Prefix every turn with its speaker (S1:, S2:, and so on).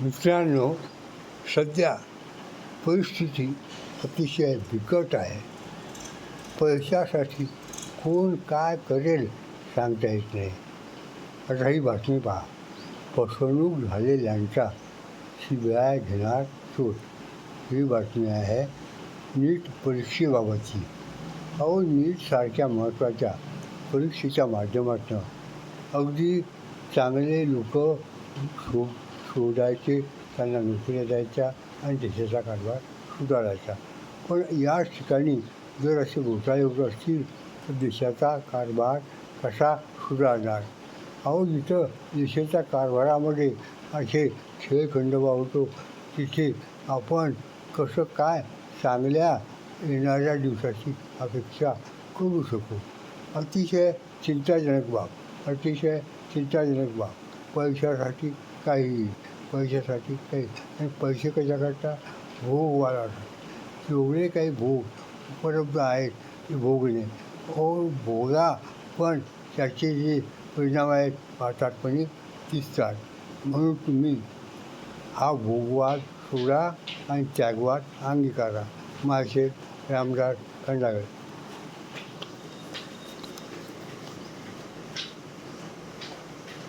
S1: मित्रांनो सध्या परिस्थिती अतिशय बिकट आहे. पैशासाठी कोण काय करेल सांगता येत नाही. आता ही बातमी पहा. फसवणूक झालेल्यांचा शिबिराय घेणार चोट ही बातमी आहे नीट परीक्षेबाबतची. अहो नीटसारख्या महत्त्वाच्या परीक्षेच्या माध्यमातून अगदी चांगले लोक शो शोधायचे त्यांना नोकऱ्या द्यायच्या आणि देशाचा कारभार सुधारायचा. पण याच ठिकाणी जर असे घोटाळे होत असतील तर देशाचा कारभार कसा सुधारणार? अहो जिथं देशाच्या कारभारामध्ये असे खेळखंड होतो तिथे आपण कसं काय चांगल्या येणाऱ्या दिवसाची अपेक्षा करू शकू? अतिशय चिंताजनक बाब अतिशय चिंताजनक बाब. पैशासाठी काही पैशासाठी काही आणि पैसे कशा करता भोग वाढवतात जेवढे काही भोग उपलब्ध आहेत ते भोगणे हो भोगा पण त्याचे जे परिणाम आहेत भारतातपणे दिसतात. म्हणून तुम्ही हा भोगवाद सोडा आणि त्यागवाद अंगीकारा. माझे रामदास खंडागळे.